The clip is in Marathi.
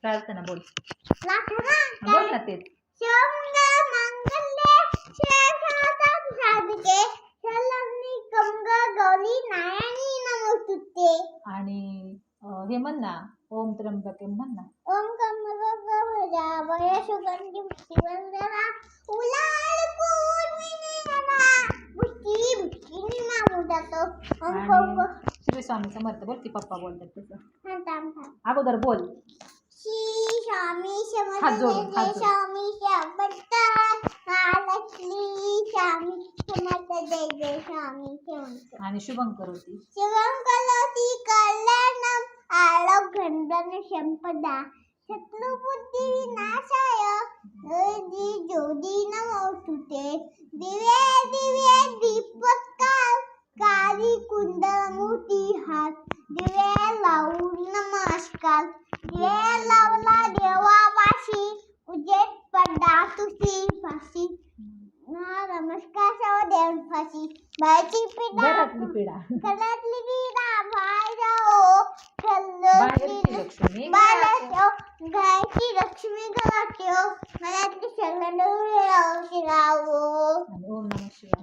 प्रार्थना बोल. बोल ना नमोस्तुते. आणि हे म्हण ना ओम त्र्यंबके म्हण ना. ओम श्री स्वामी समर्थ बोल की पप्पा बोलतात तसं अगोदर बोल श्री स्वामी हात जोडून, समर्थ हात जय जोडून. स्वामी समर्थ महालक्ष्मी स्वामी जय स्वामी समर्थ आणि शिवं करोति कल्याणं आलोकगन्धन संपदा शत्रुबुद्धी विनाशाय ज्योती नमोस्तुते दिव्ये दिव्ये दीपत्कार कारी कुंडल मोती हात दिवे लावून नमस्कार. दिवे तुझी फाशी नमस्कार सर्व देवापाशी बायची पिढा घरातली पिढा घरातली पिढा बाहेर बाहेरची लक्ष्मी घरात बाहेर घराची लक्ष्मी घरात ठेव घरातली सगळं राहू आणि ओम नम शिवाय